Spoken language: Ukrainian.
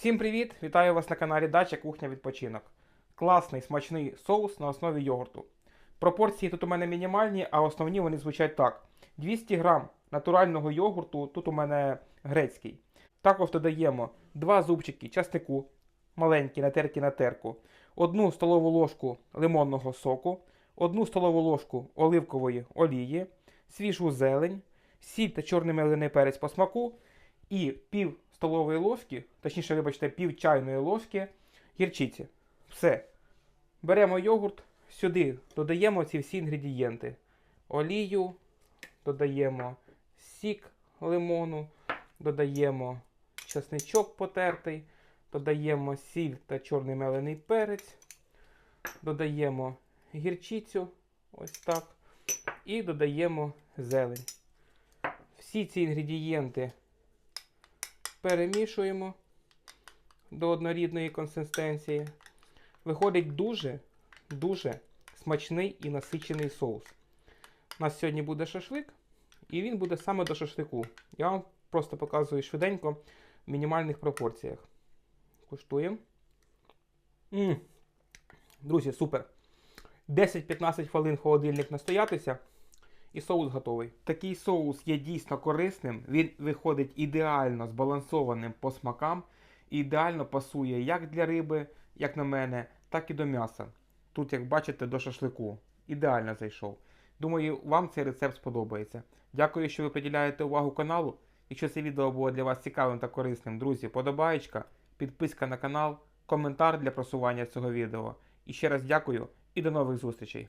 Всім привіт! Вітаю вас на каналі Дача Кухня Відпочинок. Класний смачний соус на основі йогурту. Пропорції тут у мене мінімальні, а основні вони звучать так: 200 грам натурального йогурту, тут у мене грецький. Також додаємо 2 зубчики часнику, маленькі, натерті на терку, 1 столову ложку лимонного соку, 1 столову ложку оливкової олії, свіжу зелень, сіль та чорний мелений перець по смаку і пів столової ложки, точніше, вибачте, пів чайної ложки гірчиці. Все. Беремо йогурт, сюди додаємо ці всі інгредієнти. Олію, додаємо сік лимону, додаємо чесничок потертий, додаємо сіль та чорний мелений перець, додаємо гірчицю, ось так, і додаємо зелень. Всі ці інгредієнти перемішуємо до однорідної консистенції. Виходить дуже, дуже смачний і насичений соус. У нас сьогодні буде шашлик, і він буде саме до шашлику. Я вам просто показую швиденько в мінімальних пропорціях. Куштуємо. Друзі, супер. 10-15 хвилин холодильник настоятися. І соус готовий. Такий соус є дійсно корисним. Він виходить ідеально збалансованим по смакам. І ідеально пасує як для риби, як на мене, так і до м'яса. Тут, як бачите, до шашлику. Ідеально зайшов. Думаю, вам цей рецепт сподобається. Дякую, що ви приділяєте увагу каналу. Якщо це відео було для вас цікавим та корисним, друзі, подобаєчка, підписка на канал, коментар для просування цього відео. І ще раз дякую і до нових зустрічей.